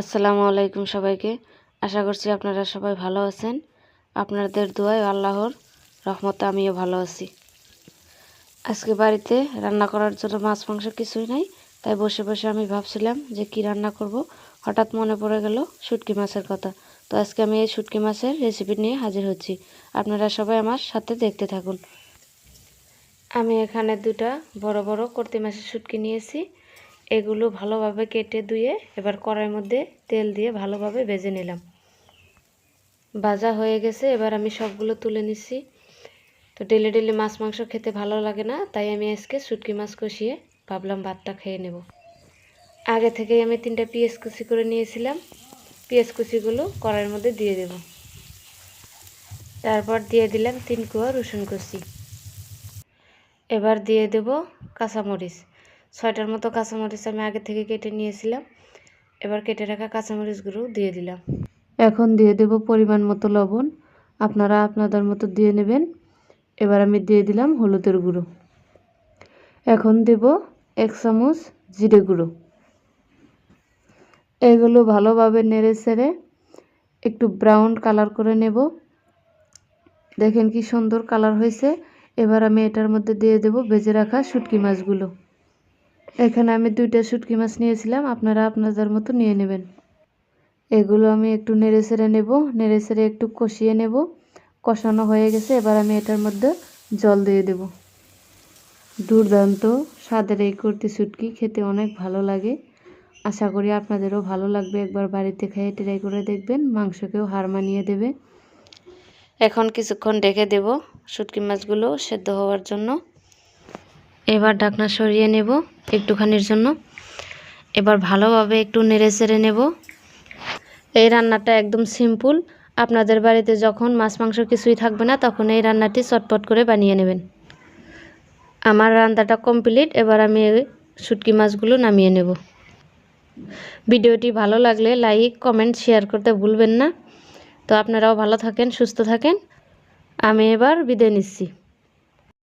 আসসালামু আলাইকুম সবাইকে। আশা করছি আপনারা সবাই ভালো আছেন। আপনাদের দোয়ায় আল্লাহর রহমতে আমিও ভালো আছি। আজকে বাড়িতে রান্না করার জন্য মাছ, মাংস কিছুই নাই, তাই বসে বসে আমি ভাবছিলাম যে কি রান্না করব। হঠাৎ মনে পড়ে গেল শুটকি মাছের কথা। তো আজকে আমি এই শুটকি মাছের রেসিপি নিয়ে হাজির হচ্ছি। আপনারা সবাই আমার সাথে দেখতে থাকুন। আমি এখানে দুটা বড় বড় কর্তি মাছের শুটকি নিয়েছি। এগুলো ভালোভাবে কেটে ধুয়ে এবার কড়াইয়ের মধ্যে তেল দিয়ে ভালোভাবে ভেজে নিলাম। ভাজা হয়ে গেছে, এবার আমি সবগুলো তুলে নিচ্ছি। তো ডেলি ডেলি মাছ মাংস খেতে ভালো লাগে না, তাই আমি আজকে শুটকি মাছ কষিয়ে ভাবলাম ভাতটা খেয়ে নেব। আগে থেকেই আমি তিনটা পিঁয়াজ কুচি করে নিয়েছিলাম, পেঁয়াজ কুচিগুলো কড়াইয়ের মধ্যে দিয়ে দেব। তারপর দিয়ে দিলাম তিন কুয়া রসুন কুচি। এবার দিয়ে দেব কাঁচামরিচ। ছয়টার মতো কাঁচামরিচ আমি আগে থেকে কেটে নিয়েছিলাম। এবার কেটে রাখা কাঁচামরিচগুলো দিয়ে দিলাম। এখন দিয়ে দেব পরিমাণ মতো লবণ। আপনারা আপনাদের মতো দিয়ে নেবেন। এবার আমি দিয়ে দিলাম হলুদের গুঁড়ো। এখন দেব এক চামচ জিরে গুঁড়ো। এগুলো ভালোভাবে নেড়ে ছেড়ে একটু ব্রাউন কালার করে নেব। দেখেন কি সুন্দর কালার হয়েছে। এবার আমি এটার মধ্যে দিয়ে দেব ভেজে রাখা শুটকি মাছগুলো। এখানে আমি দুইটা শুটকি মাছ নিয়েছিলাম, আপনারা আপনাদের মতো নিয়ে নেবেন। এগুলো আমি একটু নেড়ে ছেড়ে নেব, নেড়ে ছেড়ে একটু কষিয়ে নেব। কষানো হয়ে গেছে, এবার আমি এটার মধ্যে জল দিয়ে দেব। দুর্দান্ত স্বাদের এই কুর্তি শুটকি, খেতে অনেক ভালো লাগে। আশা করি আপনাদেরও ভালো লাগবে, একবার বাড়িতে খেয়ে ট্রাই করে দেখবেন, মাংসকেও হার মানিয়ে দেবে। এখন কিছুক্ষণ ঢেকে দেব শুটকি মাছগুলো সেদ্ধ হওয়ার জন্য। এবার ঢাকনা সরিয়ে নেব একটুখানির জন্য। এবার ভালোভাবে একটু নেড়ে চেড়ে নেব। এই রান্নাটা একদম সিম্পল। আপনাদের বাড়িতে যখন মাছ মাংস কিছুই থাকবে না, তখন এই রান্নাটি চটপট করে বানিয়ে নেবেন। আমার রান্নাটা কমপ্লিট। এবার আমি শুটকি মাছগুলো নামিয়ে নেব। ভিডিওটি ভালো লাগলে লাইক, কমেন্ট, শেয়ার করতে ভুলবেন না। তো আপনারাও ভালো থাকেন, সুস্থ থাকেন। আমি এবার বিদায় নিচ্ছি।